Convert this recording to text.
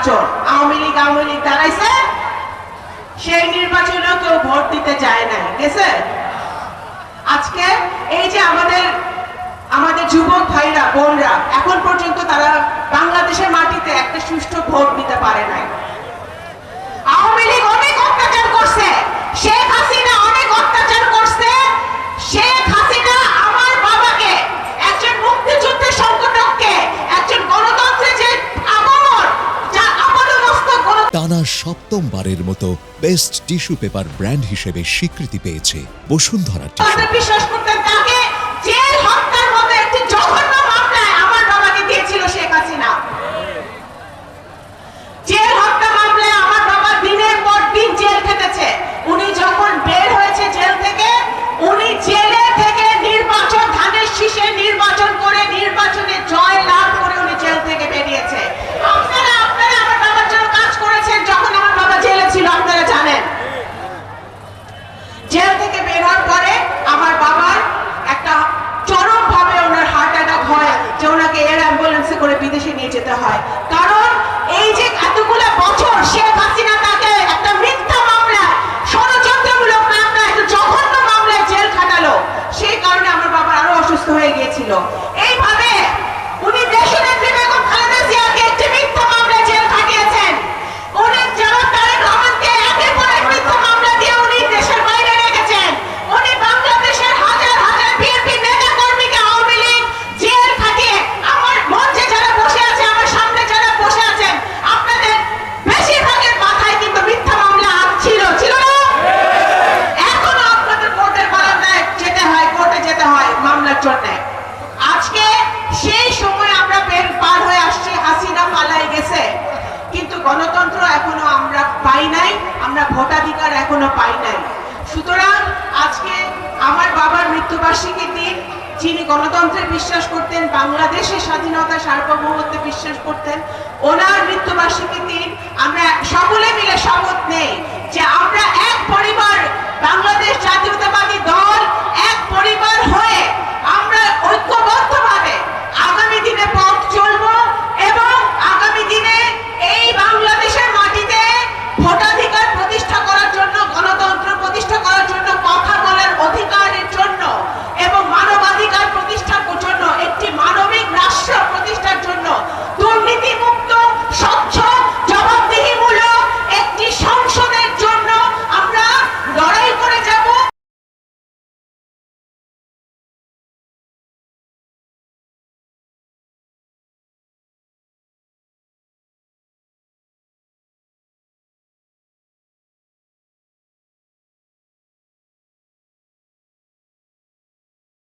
নির্বাচন। আওয়ামী লীগ আওয়ামী লীগ দাঁড়াইছে। সেই নির্বাচনেও কেউ ভোট দিতে যায় নাই, গেছে? আজকে এই যে আমাদের আমাদের যুবক ভাইরা, বোনরা, এখন পর্যন্ত তারা বাংলাদেশের মাটিতে একটা সুষ্ঠু ভোট দিতে পারে নাই। টানা সপ্তমবারের মতো বেস্ট টিস্যু পেপার ব্র্যান্ড হিসেবে স্বীকৃতি পেয়েছে বসুন্ধরা টিস্যু। করতে হয়। সেই সময় আমরা পার হয়ে আসছি, হাসিনা পালাই গেছে। কিন্তু গণতন্ত্র এখনও আমরা পাই নাই, আমরা ভোটাধিকার এখনও পাই নাই। সুতরাং আজকে আমার বাবার মৃত্যুবার্ষিকী দিন, যিনি গণতন্ত্রে বিশ্বাস করতেন বাংলাদেশের স্বাধীনতা সার্বভৌমত্বে বিশ্বাস করতেন, ওনার মৃত্যুবার্ষিকী দিন আমরা সকলে মিলে সব